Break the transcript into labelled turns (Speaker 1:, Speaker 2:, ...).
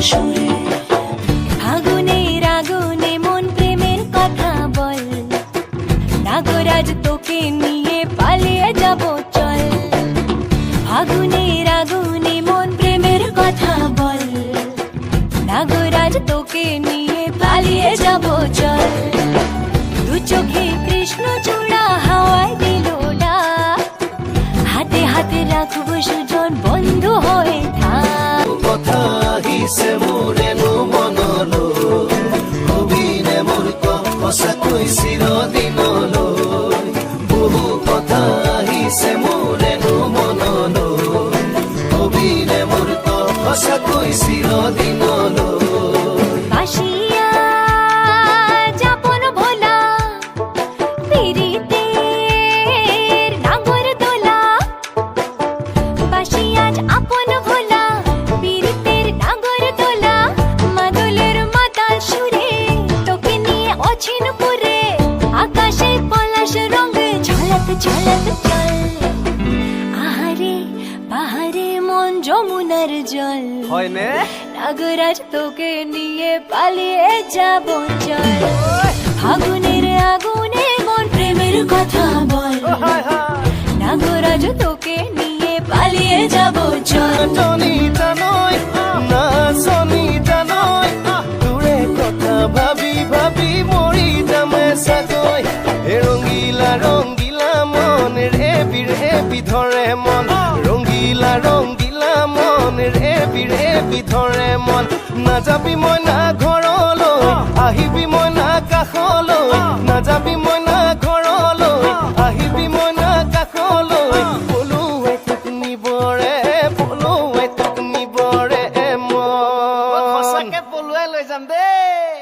Speaker 1: সুরে।
Speaker 2: আগুনে মন প্রেমের কথা বল। তোকে নিয়ে পালিয়ে যাব চল। মন প্রেমের কথা বল। তোকে নিয়ে পালিয়ে যাব চল।
Speaker 3: মোৰ সঁচাকৈ চিৰদিনলৈ বহু কথা আহিছে মোৰেনো
Speaker 2: ঝলক ঝলক চল আহারে বাহারে মন যমুনার জল
Speaker 4: হয়নে
Speaker 2: নাগরাজ তোকে নিয়ে পালিয়ে যাব চল আগুনের আগুনে মন প্রেমের কথা বল
Speaker 4: হায় হায়
Speaker 2: নাগরাজ তোকে নিয়ে পালিয়ে যাব চল
Speaker 3: ভাবি ভাবি ৰেবি ৰেবি ধৰে মন। নাযাবি মই না ঘৰলৈ, আহিবি মই না কাষলৈ। নাযাবি মই না ঘৰলৈ, আহিবি মই না কাষলৈ। পলুৱাই তোক নিবৰে পলুৱাই তোক নিবৰে মন
Speaker 4: পলুৱাই লৈ যাম দেই।